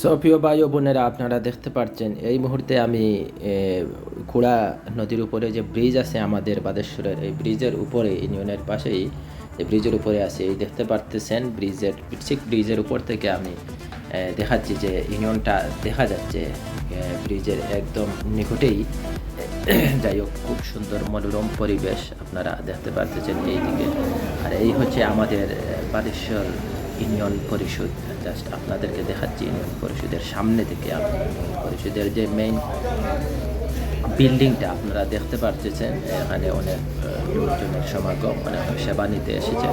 So প্রিয় ভাই ও বোনেরা, আপনারা দেখতে পাচ্ছেন এই মুহূর্তে আমি কুড়া নদীর উপরে যে ব্রিজ আছে আমাদের বাদেশ্বরের, এই ব্রিজের উপরে, ইউনিয়নের পাশেই যে ব্রিজের উপরে আছে। এই দেখতে পারতেছেন ব্রিজের ঠিক ব্রিজের উপর থেকে আমি দেখাচ্ছি যে ইউনিয়নটা দেখা যাচ্ছে ব্রিজের একদম নিকটেই। যাই হোক, খুব সুন্দর মনোরম পরিবেশ আপনারা দেখতে পারতেছেন এইদিকে। আর এই হচ্ছে আমাদের বাদেশ্বর ইউনিয়ন পরিষদ জাস্ট আপনাদেরকে দেখাচ্ছি ইউনিয়ন পরিষদের সামনে থেকে পরিষদের যে মেইন বিল্ডিংটা আপনারা দেখতে পারতেছেন, এখানে অনেক লোকজনের সমাগম, অনেক সেবা নিতে এসেছেন।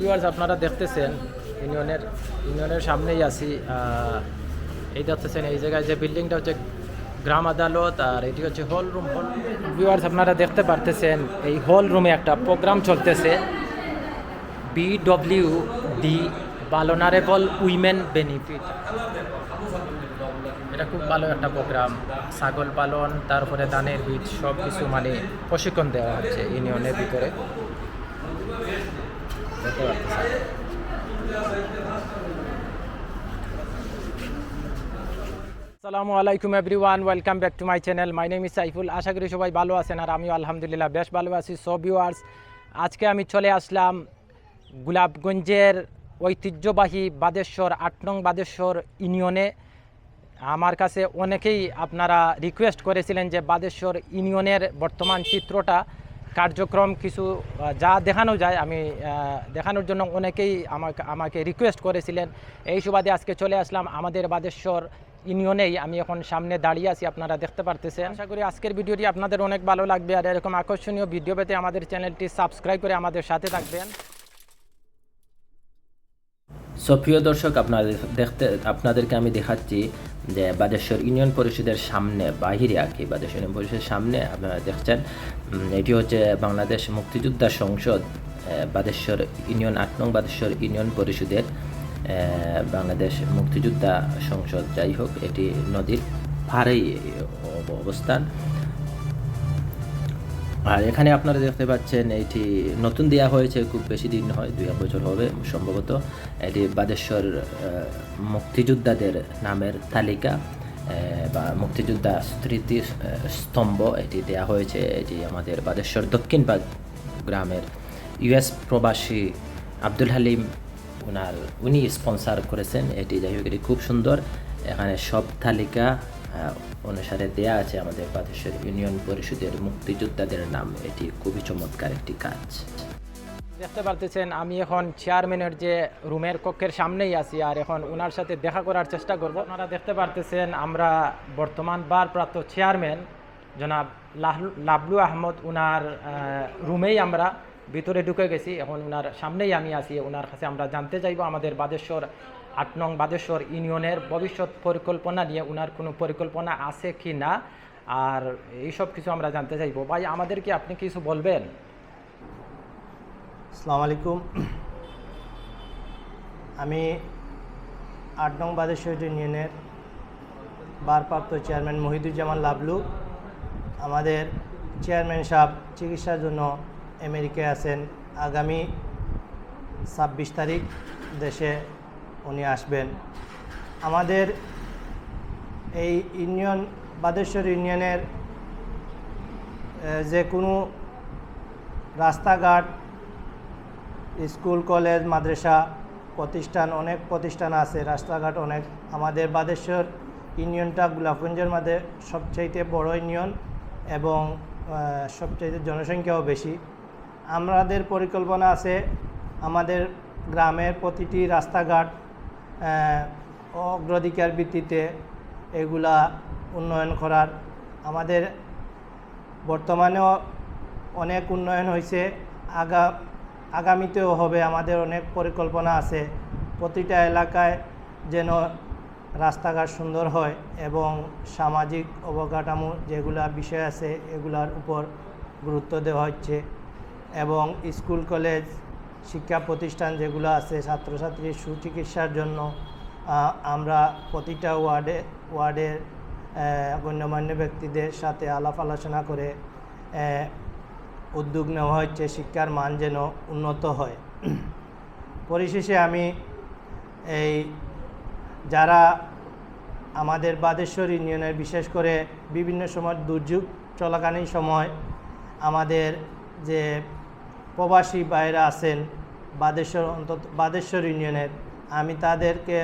ভিউয়ার্স আপনারা দেখতেছেন, ইউনিয়নের ইউনিয়নের সামনেই আছি এই দেখতেছেন এই জায়গায় যে বিল্ডিংটা হচ্ছে গ্রাম আদালত, আর এটি হচ্ছে হল রুম হল ভিউয়ার্স আপনারা দেখতে পারতেছেন, এই হল রুমে একটা প্রোগ্রাম চলতেছে। BW D vulnerable women benefit. এটা খুব ভালো একটা প্রোগ্রাম। ছাগল পালন, তারপরে ধানের বীজ সব কিছু মানে প্রশিক্ষণ দেওয়া হচ্ছে ইউনিয়নের ভিতরে। আসসালামু আলাইকুম everyone, welcome back to my channel. My name is Saiful. আশা করি সবাই ভালো আছেন আর আমিও আলহামদুলিল্লাহ বেশ ভালো আছি। সব ভিউয়ার্স আজকে আমি চলে আসলাম গোলাপগঞ্জের ঐতিহ্যবাহী বাদেশ্বর, আট নং বাদেশ্বর ইউনিয়নে। আমার কাছে অনেকেই আপনারা রিকোয়েস্ট করেছিলেন যে বাদেশ্বর ইউনিয়নের বর্তমান চিত্রটা, কার্যক্রম কিছু যা দেখানো যায়, আমি দেখানোর জন্য অনেকেই আমাকে আমাকে রিকোয়েস্ট করেছিলেন। এই সুবাদে আজকে চলে আসলাম আমাদের বাদেশ্বর ইউনিয়নেই। আমি এখন সামনে দাঁড়িয়ে আছি, আপনারা দেখতে পারতেছেন। আশা করি আজকের ভিডিওটি আপনাদের অনেক ভালো লাগবে। আর এরকম আকর্ষণীয় ভিডিও পেতে আমাদের চ্যানেলটি সাবস্ক্রাইব করে আমাদের সাথে থাকবেন। সো প্রিয় দর্শক, আপনাদের দেখতে, আপনাদেরকে আমি দেখাচ্ছি যে বাদেশ্বর ইউনিয়ন পরিষদের সামনে, বাহিরে আর কি, বাদেশ্বর ইউনিয়ন পরিষদের সামনে আপনারা দেখছেন এটি হচ্ছে বাংলাদেশ মুক্তিযোদ্ধা সংসদ বাদেশ্বর ইউনিয়ন আট নং বাদেশ্বর ইউনিয়ন পরিষদের বাংলাদেশ মুক্তিযোদ্ধা সংসদ। যাই হোক, এটি নদীর পাড়েই অবস্থান। আর এখানে আপনারা দেখতে পাচ্ছেন, এটি নতুন দেওয়া হয়েছে, খুব বেশি দিন হয় দুই এক বছর হবে সম্ভবত। এটি বাদেশ্বর মুক্তিযোদ্ধাদের নামের তালিকা বা মুক্তিযোদ্ধা স্মৃতি স্তম্ভ এটি দেওয়া হয়েছে। এটি আমাদের বাদেশ্বর দক্ষিণবাগ গ্রামের ইউএস প্রবাসী আব্দুল হালিম ওনার উনি স্পন্সার করেছেন। এটি যাই হোক, এটি খুব সুন্দর। এখানে সব তালিকা অনুসারে দেয়া আছে আমাদের বাদেশ্বর ইউনিয়ন পরিষদের মুক্তিযোদ্ধাদের নাম। এটি খুবই চমৎকার একটি কাজ। দেখতে পারতেছেন, আমি এখন চেয়ারম্যানের যে রুমের কক্ষের সামনেই আছি আর এখন ওনার সাথে দেখা করার চেষ্টা করব। ওনারা দেখতে পারতেছেন, আমরা বর্তমান ভারপ্রাপ্ত চেয়ারম্যান জনাব লাবলু আহমদ ওনার রুমেই আমরা ভিতরে ঢুকে গেছি। এখন ওনার সামনেই আমি আছি ওনার কাছে আমরা জানতে চাইব আমাদের বাদেশ্বর আট নং বাদেশ্বর ইউনিয়নের ভবিষ্যৎ পরিকল্পনা নিয়ে ওনার কোনো পরিকল্পনা আছে কি না? আর এইসব কিছু আমরা জানতে চাইব। ভাই আমাদেরকে আপনি কিছু বলবেন? আসসালামু আলাইকুম। আমি আট নং বাদেশ্বর ইউনিয়নের ভারপ্রাপ্ত চেয়ারম্যান মহিদুজ্জামান লাবলু। আমাদের চেয়ারম্যান সাহেব চিকিৎসার জন্য আমেরিকায় আছেন। আগামী ছাব্বিশ তারিখ দেশে উনি আসবেন। আমাদের এই ইউনিয়ন, বাদেশ্বর ইউনিয়নের যে কোনো রাস্তাঘাট, স্কুল, কলেজ, মাদ্রাসা প্রতিষ্ঠান, অনেক প্রতিষ্ঠান আছে, রাস্তাঘাট অনেক। আমাদের বাদেশ্বর ইউনিয়নটা গোলাপগঞ্জের মধ্যে সবচাইতে বড় ইউনিয়ন এবং সবচাইতে জনসংখ্যাও বেশি। আমাদের পরিকল্পনা আছে, আমাদের গ্রামের প্রতিটি রাস্তাঘাট অগ্রাধিকার ভিত্তিতে এগুলা উন্নয়ন করার আমাদের বর্তমানেও অনেক উন্নয়ন হয়েছে আগা, আগামীতেও হবে, আমাদের অনেক পরিকল্পনা আছে। প্রতিটা এলাকায় যেন রাস্তাঘাট সুন্দর হয় এবং সামাজিক অবকাঠামো যেগুলা বিষয় আছে এগুলার উপর গুরুত্ব দেওয়া হচ্ছে এবং স্কুল, কলেজ শিক্ষা প্রতিষ্ঠান যেগুলো আছে, ছাত্রছাত্রীর সুচিকিৎসার জন্য আমরা প্রতিটা ওয়ার্ডে ওয়ার্ডের গণ্যমান্য ব্যক্তিদের সাথে আলাপ আলোচনা করে উদ্যোগ নেওয়া হচ্ছে শিক্ষার মান যেন উন্নত হয়। পরিশেষে আমি এই যারা আমাদের বাদেশ্বর ইউনিয়নের বিশেষ করে বিভিন্ন সময় দুর্যোগ চলাকালীন সময় আমাদের যে প্রবাসী বাইরে আছেন বাদেশ্বর অন্তত, বাদেশ্বর ইউনিয়নের, আমি তাদেরকে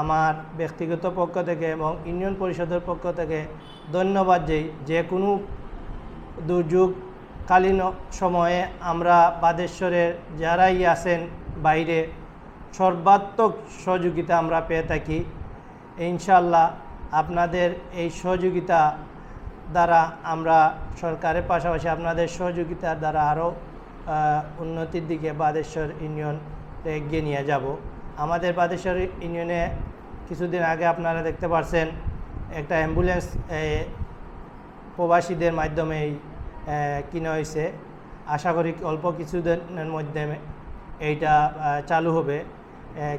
আমার ব্যক্তিগত পক্ষ থেকে এবং ইউনিয়ন পরিষদের পক্ষ থেকে ধন্যবাদ যেই যে কোনো দুর্যোগকালীন সময়ে আমরা বাদেশ্বরের যারাই আছেন বাইরে সর্বাত্মক সহযোগিতা আমরা পেয়ে থাকি। ইনশাল্লাহ আপনাদের এই সহযোগিতা দ্বারা আমরা সরকারের পাশাপাশি আপনাদের সহযোগিতার দ্বারা আরও উন্নতির দিকে বাদেশ্বর ইউনিয়ন এগিয়ে নিয়ে যাব। আমাদের বাদেশ্বর ইউনিয়নে কিছুদিন আগে আপনারা দেখতে পারছেন একটা অ্যাম্বুলেন্স প্রবাসীদের মাধ্যমেই কিনে হয়েছে। আশা করি অল্প কিছুদিনের মধ্যে এইটা চালু হবে।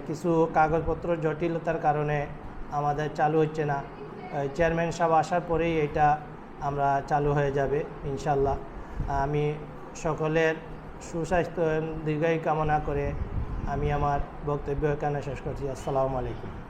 কিছু কাগজপত্র জটিলতার কারণে আমাদের চালু হচ্ছে না। চেয়ারম্যান সাহেব আসার পরেই এটা আমরা চালু হয়ে যাবে, ইনশাল্লাহ। আমি সকলের সুস্বাস্থ্য দীর্ঘায়ু কামনা করে আমি আমার বক্তব্য এখানে শেষ করছি। আসসালামু আলাইকুম।